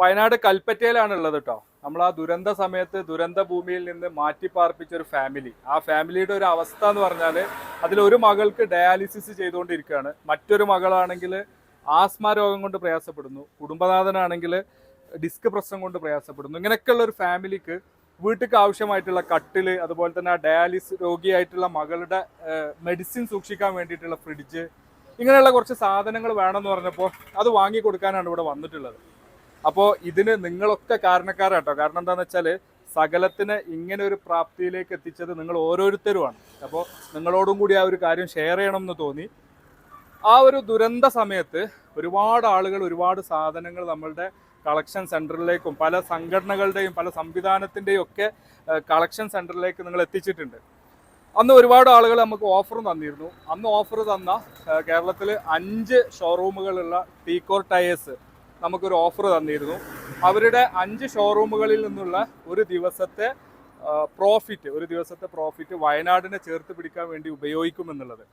വയനാട് കൽപ്പറ്റയിലാണ് ഉള്ളത് കേട്ടോ നമ്മൾ ആ ദുരന്ത സമയത്ത് ദുരന്ത ഭൂമിയിൽ നിന്ന് മാറ്റി പാർപ്പിച്ച ഒരു ഫാമിലി ആ ഫാമിലിയുടെ ഒരു അവസ്ഥ എന്ന് പറഞ്ഞാൽ അതിലൊരു മകൾക്ക് ഡയാലിസിസ് ചെയ്തുകൊണ്ടിരിക്കുകയാണ്. മറ്റൊരു മകളാണെങ്കിൽ ആസ്മ രോഗം കൊണ്ട് പ്രയാസപ്പെടുന്നു. കുടുംബനാഥനാണെങ്കിൽ ഡിസ്ക് പ്രശ്നം കൊണ്ട് പ്രയാസപ്പെടുന്നു. ഇങ്ങനെയൊക്കെയുള്ള ഒരു ഫാമിലിക്ക് വീട്ടിൽ ആവശ്യമായിട്ടുള്ള കട്ടിൽ അതുപോലെ തന്നെ ആ ഡയാലിസ് രോഗിയായിട്ടുള്ള മകളുടെ മെഡിസിൻ സൂക്ഷിക്കാൻ വേണ്ടിയിട്ടുള്ള ഫ്രിഡ്ജ് ഇങ്ങനെയുള്ള കുറച്ച് സാധനങ്ങൾ വേണമെന്ന് പറഞ്ഞപ്പോൾ അത് വാങ്ങി കൊടുക്കാനാണ് ഇവിടെ വന്നിട്ടുള്ളത്. അപ്പോൾ ഇതിന് നിങ്ങളൊക്കെ കാരണക്കാരാട്ടോ. കാരണം എന്താണെന്ന് വെച്ചാൽ സകലത്തിന് ഇങ്ങനെ ഒരു പ്രാപ്തിയിലേക്ക് എത്തിച്ചത് നിങ്ങൾ ഓരോരുത്തരുമാണ്. അപ്പോൾ നിങ്ങളോടും കൂടി ആ ഒരു കാര്യം ഷെയർ ചെയ്യണം എന്ന് തോന്നി. ആ ഒരു ദുരന്ത സമയത്ത് ഒരുപാട് ആളുകൾ ഒരുപാട് സാധനങ്ങൾ നമ്മളുടെ കളക്ഷൻ സെന്ററിലേക്കും പല സംഘടനകളുടെയും പല സംവിധാനത്തിന്റെയും ഒക്കെ കളക്ഷൻ സെന്ററിലേക്ക് നിങ്ങൾ എത്തിച്ചിട്ടുണ്ട്. അന്ന് ഒരുപാട് ആളുകൾ നമുക്ക് ഓഫറും തന്നിരുന്നു. അന്ന് ഓഫർ തന്ന കേരളത്തിൽ അഞ്ച് ഷോറൂമുകളുള്ള ടീക്കോർ ടയേഴ്സ് നമുക്കൊരു ഓഫർ തന്നിരുന്നു. അവരുടെ അഞ്ച് ഷോറൂമുകളിൽ നിന്നുള്ള ഒരു ദിവസത്തെ പ്രോഫിറ്റ് ഒരു ദിവസത്തെ പ്രോഫിറ്റ് വയനാടിനെ ചേർത്ത് പിടിക്കാൻ വേണ്ടി ഉപയോഗിക്കുമെന്നുള്ളത്.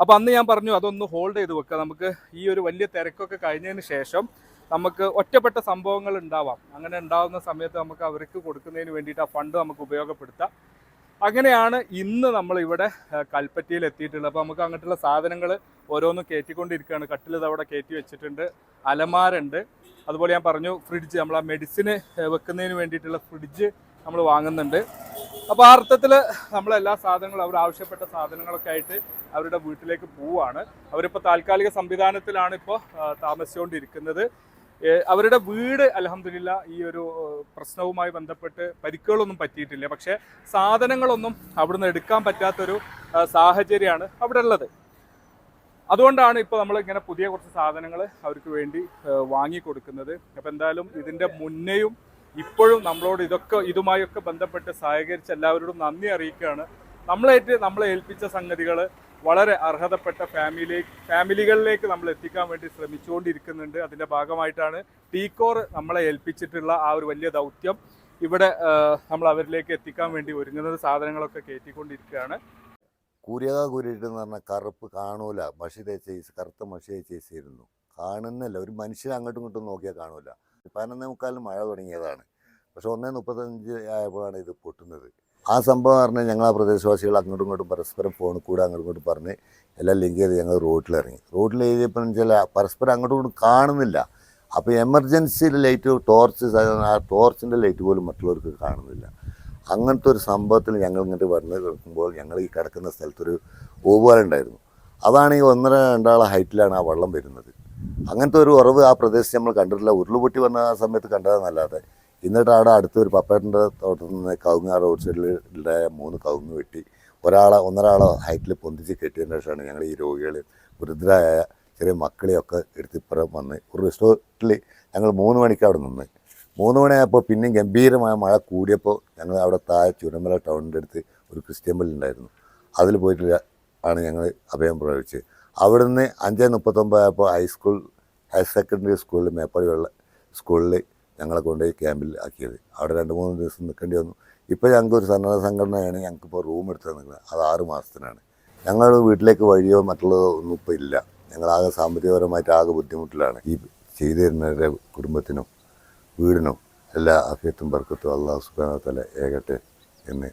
അപ്പോൾ അന്ന് ഞാൻ പറഞ്ഞു അതൊന്ന് ഹോൾഡ് ചെയ്ത് വെക്കുക നമുക്ക് ഈ ഒരു വലിയ തിരക്കൊക്കെ കഴിഞ്ഞതിന് ശേഷം നമുക്ക് ഒറ്റപ്പെട്ട സംഭവങ്ങൾ ഉണ്ടാവാം. അങ്ങനെ ഉണ്ടാവുന്ന സമയത്ത് നമുക്ക് അവർക്ക് കൊടുക്കുന്നതിന് വേണ്ടിയിട്ട് ആ ഫണ്ട് നമുക്ക് ഉപയോഗപ്പെടുത്താം. അങ്ങനെയാണ് ഇന്ന് നമ്മൾ ഇവിടെ കൽപ്പറ്റയിൽ എത്തിയിട്ടുള്ളത്. അപ്പോൾ നമുക്ക് അങ്ങോട്ടുള്ള സാധനങ്ങൾ ഓരോന്നും കയറ്റിക്കൊണ്ടിരിക്കുകയാണ് കട്ടിൽ അവിടെ കയറ്റി വെച്ചിട്ടുണ്ട്. അലമാരുണ്ട് അതുപോലെ ഞാൻ പറഞ്ഞു ഫ്രിഡ്ജ് നമ്മൾ ആ മെഡിസിന് വെക്കുന്നതിന് വേണ്ടിയിട്ടുള്ള ഫ്രിഡ്ജ് നമ്മൾ വാങ്ങുന്നുണ്ട്. അപ്പോൾ ആ അർത്ഥത്തിൽ നമ്മളെല്ലാ സാധനങ്ങളും അവർ ആവശ്യപ്പെട്ട സാധനങ്ങളൊക്കെ ആയിട്ട് അവരുടെ വീട്ടിലേക്ക് പോവാണ് അവരിപ്പോൾ താൽക്കാലിക സംവിധാനത്തിലാണ് ഇപ്പോൾ താമസിച്ചുകൊണ്ടിരിക്കുന്നത്. അവരുടെ വീട് അലഹമില്ല ഈ ഒരു പ്രശ്നവുമായി ബന്ധപ്പെട്ട് പരിക്കുകളൊന്നും പറ്റിയിട്ടില്ല. പക്ഷേ സാധനങ്ങളൊന്നും അവിടുന്ന് എടുക്കാൻ പറ്റാത്തൊരു സാഹചര്യമാണ് അവിടെ ഉള്ളത്. അതുകൊണ്ടാണ് ഇപ്പോൾ നമ്മൾ ഇങ്ങനെ പുതിയ കുറച്ച് സാധനങ്ങൾ അവർക്ക് വേണ്ടി വാങ്ങി കൊടുക്കുന്നത് അപ്പോൾ എന്തായാലും ഇതിന്റെ മുന്നേയും ഇപ്പോഴും നമ്മളോട് ഇതൊക്കെ ഇതുമായൊക്കെ ബന്ധപ്പെട്ട് സഹകരിച്ച് എല്ലാവരോടും നന്ദി അറിയിക്കുകയാണ്. നമ്മളേറ്റ് നമ്മളെ ഏൽപ്പിച്ച സംഗതികൾ വളരെ അർഹതപ്പെട്ട ഫാമിലി ഫാമിലികളിലേക്ക് നമ്മൾ എത്തിക്കാൻ വേണ്ടി ശ്രമിച്ചുകൊണ്ടിരിക്കുന്നുണ്ട്. അതിന്റെ ഭാഗമായിട്ടാണ് ടീക്കോർ നമ്മളെ ഏൽപ്പിച്ചിട്ടുള്ള ആ ഒരു വലിയ ദൗത്യം ഇവിടെ നമ്മൾ അവരിലേക്ക് എത്തിക്കാൻ വേണ്ടി ഒരുങ്ങുന്നത് സാധനങ്ങളൊക്കെ കയറ്റിക്കൊണ്ടിരിക്കുകയാണ്. കൂരിയക കൂരിയിട്ട് എന്ന് പറഞ്ഞാൽ കറുപ്പ് കാണൂല. മഷി തേച്ച കറുത്ത മഷി തേച്ച ഐസ് കാണുന്നില്ല. ഒരു മനുഷ്യൻ അങ്ങോട്ടും ഇങ്ങോട്ടും നോക്കിയാൽ കാണൂല. പതിനൊന്നേ മുക്കാലിന് മഴ തുടങ്ങിയതാണ്. പക്ഷെ ഒന്നേ മുപ്പത്തഞ്ച് ആയപ്പോഴാണ് ഇത് പൊട്ടുന്നത്. ആ സംഭവം പറഞ്ഞാൽ ഞങ്ങൾ ആ പ്രദേശവാസികൾ അങ്ങോട്ടും ഇങ്ങോട്ടും പരസ്പരം ഫോണിൽ കൂടെ അങ്ങോട്ടും ഇങ്ങോട്ടും പറഞ്ഞ് എല്ലാം ലിങ്ക് ചെയ്ത് ഞങ്ങൾ റോട്ടിലിറങ്ങി. റോട്ടിൽ എഴുതിയപ്പോൾ വെച്ചാൽ പരസ്പരം അങ്ങോട്ടും കാണുന്നില്ല. അപ്പോൾ എമർജൻസി ലൈറ്റ് ടോർച്ച് ആ ടോർച്ചിന്റെ ലൈറ്റ് പോലും മറ്റുള്ളവർക്ക് കാണുന്നില്ല. അങ്ങനത്തെ ഒരു സംഭവത്തിൽ ഞങ്ങൾ ഇങ്ങോട്ട് വന്ന് കിടക്കുമ്പോൾ ഞങ്ങൾ ഈ കിടക്കുന്ന സ്ഥലത്തൊരു ഉണ്ടായിരുന്നു. അതാണ് ഈ ഒന്നര രണ്ടാളെ ഹൈറ്റിലാണ് ആ വെള്ളം വരുന്നത്. അങ്ങനത്തെ ഒരു ഉറവ് ആ പ്രദേശത്ത് നമ്മൾ കണ്ടിട്ടില്ല. ഉരുളുപൊട്ടി വന്ന ആ സമയത്ത് കണ്ടതെന്നല്ലാതെ എന്നിട്ട് അവിടെ അടുത്തൊരു പപ്പേട്ടന്റെ തോട്ടത്തിൽ നിന്ന് കവുങ്ങ് റോഡ് ഉണ്ടായ മൂന്ന് കവുങ്ങ് വെട്ടി. ഒരാളെ ഒന്നൊരാളെ ഹൈറ്റിൽ പൊന്തിച്ച് കെട്ടിയതിന് ശേഷമാണ് ഞങ്ങൾ ഈ രോഗികൾ വൃദ്ധരായ ചെറിയ മക്കളെയൊക്കെ എടുത്ത് ഇപ്പുറം വന്ന്. ഒരു റിസോർട്ടിൽ ഞങ്ങൾ മൂന്ന് മണിക്ക് അവിടെ നിന്ന്. മൂന്ന് മണിയായപ്പോൾ പിന്നെയും ഗംഭീരമായ മഴ കൂടിയപ്പോൾ ഞങ്ങൾ അവിടെ താഴെ ചുരമല ടൗണിന്റെ അടുത്ത് ഒരു ക്രിസ്ത്യൻ പള്ളി ഉണ്ടായിരുന്നു അതിൽ പോയിട്ട് ആണ് ഞങ്ങൾ അഭയം പ്രവേശിച്ചത് അവിടുന്ന് അഞ്ച് മുപ്പത്തൊമ്പതായപ്പോൾ ഹൈസ്കൂൾ ഹയർ സെക്കൻഡറി സ്കൂളിൽ മേപ്പാടി വെള്ള സ്കൂളിൽ ഞങ്ങളെ കൊണ്ടുപോയി ക്യാമ്പിൽ ആക്കിയത്. അവിടെ രണ്ട് മൂന്ന് ദിവസം നിൽക്കേണ്ടി വന്നു. ഇപ്പോൾ ഞങ്ങൾക്ക് ഒരു സന്നദ്ധ സംഘടനയാണ് ഞങ്ങൾക്കിപ്പോൾ റൂം എടുത്ത് നിൽക്കുന്നത് അത് ആറ് മാസത്തിനാണ്. ഞങ്ങൾ വീട്ടിലേക്ക് വഴിയോ മറ്റുള്ളതോ ഒന്നും ഇപ്പോൾ ഇല്ല. ഞങ്ങളാകെ സാമ്പത്തികപരമായിട്ട് ആകെ ബുദ്ധിമുട്ടിലാണ്. ഈ ചെയ്തു തരുന്നവരുടെ കുടുംബത്തിനും വീടിനും എല്ലാ അഫിയത്തും ബർക്കത്തും അള്ളാഹു സുബാനത്തല ഏകട്ടെ എന്ന്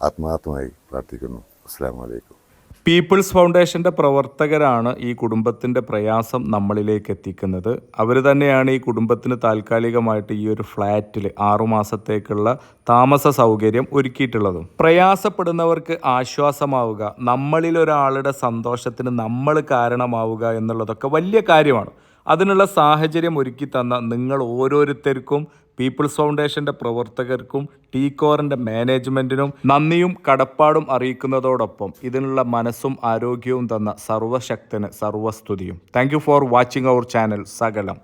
ആത്മാർത്ഥമായി പ്രാർത്ഥിക്കുന്നു. അസ്സാം വലൈക്കും പീപ്പിൾസ് ഫൗണ്ടേഷന്റെ പ്രവർത്തകരാണ് ഈ കുടുംബത്തിന്റെ പ്രയാസം നമ്മളിലേക്ക് എത്തിക്കുന്നത്. അവർ തന്നെയാണ് ഈ കുടുംബത്തിന് താൽക്കാലികമായിട്ട് ഈ ഒരു ഫ്ലാറ്റിൽ ആറുമാസത്തേക്കുള്ള താമസ സൗകര്യം ഒരുക്കിയിട്ടുള്ളതും. പ്രയാസപ്പെടുന്നവർക്ക് ആശ്വാസമാവുക നമ്മളിൽ ഒരാളുടെ സന്തോഷത്തിന് നമ്മൾ കാരണമാവുക എന്നുള്ളതൊക്കെ വലിയ കാര്യമാണ്. അതിനുള്ള സാഹചര്യം ഒരുക്കി തന്ന നിങ്ങൾ ഓരോരുത്തർക്കും പീപ്പിൾസ് ഫൗണ്ടേഷന്റെ പ്രവർത്തകർക്കും ടീ കോറിന്റെ മാനേജ്മെന്റിനും നന്ദിയും കടപ്പാടും അറിയിക്കുന്നതോടൊപ്പം ഇതിനുള്ള മനസ്സും ആരോഗ്യവും തന്ന സർവശക്തന് സർവസ്തുതിയും thank for watching our channel സകലം